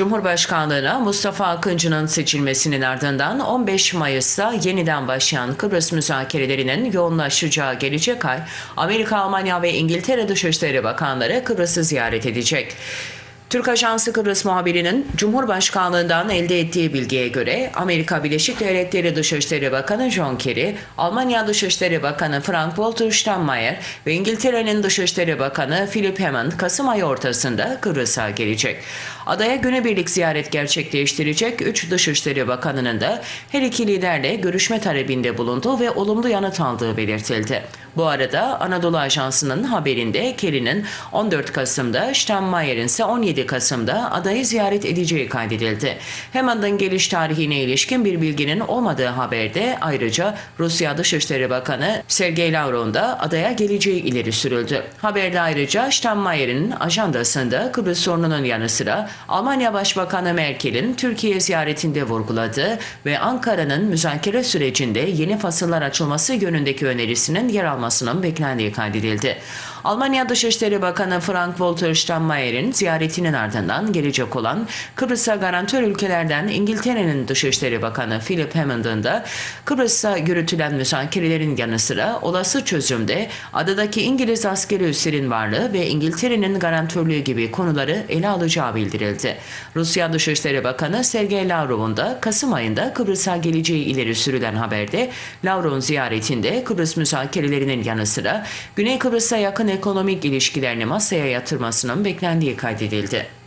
Cumhurbaşkanlığına Mustafa Akıncı'nın seçilmesinin ardından 15 Mayıs'ta yeniden başlayan Kıbrıs müzakerelerinin yoğunlaşacağı gelecek ay Amerika, Almanya ve İngiltere Dışişleri Bakanları Kıbrıs'ı ziyaret edecek. Türk Ajansı Kıbrıs muhabirinin Cumhurbaşkanlığından elde ettiği bilgiye göre Amerika Birleşik Devletleri Dışişleri Bakanı John Kerry, Almanya Dışişleri Bakanı Frank-Walter Steinmeier ve İngiltere'nin Dışişleri Bakanı Philip Hammond Kasım ayı ortasında Kıbrıs'a gelecek. Adaya günübirlik ziyaret gerçekleştirecek 3 Dışişleri Bakanı'nın da her iki liderle görüşme talebinde bulunduğu ve olumlu yanıt aldığı belirtildi. Bu arada Anadolu Ajansı'nın haberinde Kerry'nin 14 Kasım'da, Steinmeier'in ise 17 Kasım'da adayı ziyaret edeceği kaydedildi. Hammond'ın geliş tarihine ilişkin bir bilginin olmadığı haberde ayrıca Rusya Dışişleri Bakanı Sergey Lavrov'un da adaya geleceği ileri sürüldü. Haberde ayrıca Steinmeier'in ajandasında Kıbrıs sorununun yanı sıra Almanya Başbakanı Merkel'in Türkiye ziyaretinde vurguladığı ve Ankara'nın müzakere sürecinde yeni fasıllar açılması yönündeki önerisinin yer almasının beklendiği kaydedildi. Almanya Dışişleri Bakanı Frank-Walter Steinmeier'in ziyaretinin ardından gelecek olan Kıbrıs'a garantör ülkelerden İngiltere'nin Dışişleri Bakanı Philip Hammond'ın da Kıbrıs'a yürütülen müzakerelerin yanı sıra olası çözümde adadaki İngiliz askeri üslerin varlığı ve İngiltere'nin garantörlüğü gibi konuları ele alacağı bildirildi. Rusya Dışişleri Bakanı Sergey Lavrov'un da Kasım ayında Kıbrıs'a geleceği ileri sürülen haberde Lavrov'un ziyaretinde Kıbrıs müzakerelerinin yanı sıra Güney Kıbrıs'a yakın ekonomik ilişkilerini masaya yatırmasının beklendiği kaydedildi.